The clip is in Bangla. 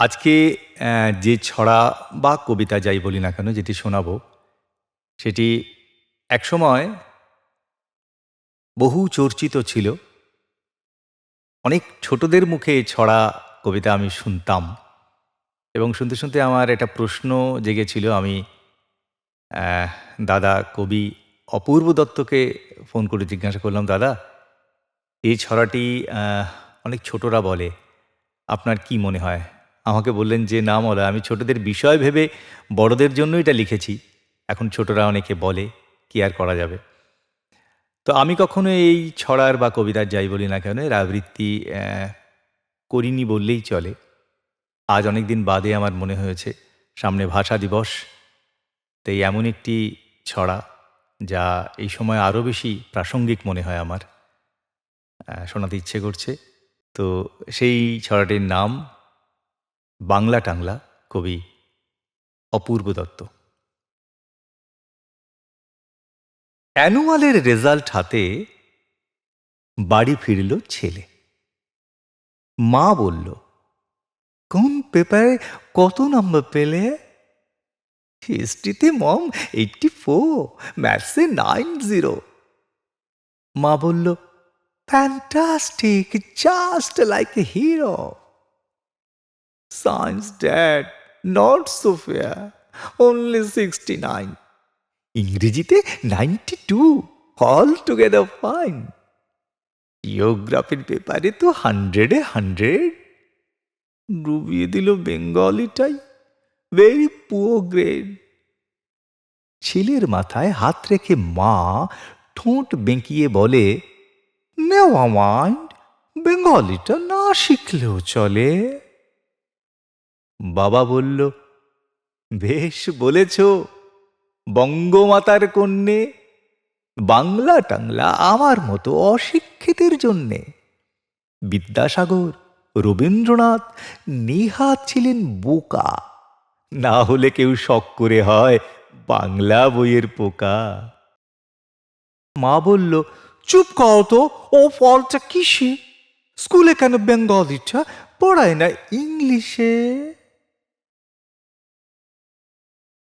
আজকে যে ছড়া বা কবিতা যাই বলি না কেন যেটি শোনাবো, সেটি একসময় বহু চর্চিত ছিল। অনেক ছোটদের মুখে ছড়া কবিতা আমি শুনতাম এবং শুনতে শুনতে আমার একটা প্রশ্ন জেগেছিল। আমি দাদা কবি অপূর্ব দত্তকে ফোন করে জিজ্ঞাসা করলাম, দাদা, এই ছড়াটি অনেক ছোটরা বলে, আপনার কি মনে হয়? আমাকে বললেন যে, না মলা আমি ছোটদের বিষয় ভেবে বড়দের জন্য এটা লিখেছি। এখন ছোটরা অনেকে বলে, কি আর করা যাবে? তো আমি কখনো এই ছড়ার বা কবিতার যাই বলি না কেন, এর আবৃত্তি করিনি বললেই চলে। আজ অনেক দিন বাদে আমার মনে হয়েছে, সামনে ভাষা দিবস, তাই এমন একটি ছড়া যা এই সময় আরও বেশি প্রাসঙ্গিক মনে হয় আমার। শোনাতে ইচ্ছে করছে। তো সেই ছড়াটির নাম বাংলা টাংলা কবি অপূর্ব দত্ত। অ্যানুয়ালের রেজাল্ট হাতে বাড়ি ফিরল ছেলে। মা বলল, কোন পেপারে কত নম্বর পেলে? হিস্ট্রিতে মম এইটটি ফোর, ম্যাথসে নাইন জিরো। মা বলল, fantastic, just like a hero. Dad not so fair only sixty nine ইংরেজিতে ninety two all together fine জিওগ্রাফির পেপারে তো হান্ড্রেডে হান্ড্রেড ডুবিয়ে দিল বেঙ্গলিটাই ভেরি পুয়ার গ্রেড ছেলের মাথায় হাত রেখে মা ঠোঁট বেঁকিয়ে বলে নেওয়া মাইন্ড বেঙ্গলিটা না শিখলেও চলে। বাবা বলল, বেশ বলেছ। বঙ্গমাতার কন্যে বাংলা টাংলা আমার মতো অশিক্ষিতের জন্যে। বিদ্যাসাগর, রবীন্দ্রনাথ নিহাত ছিলেন বোকা। না হলে কেউ শখ করে হয় বাংলা বইয়ের পোকা। মা বলল, চুপ কর তো, ও ফলটা কিসে? স্কুলে কেন বেঙ্গলিটা পড়ায় না ইংলিশে?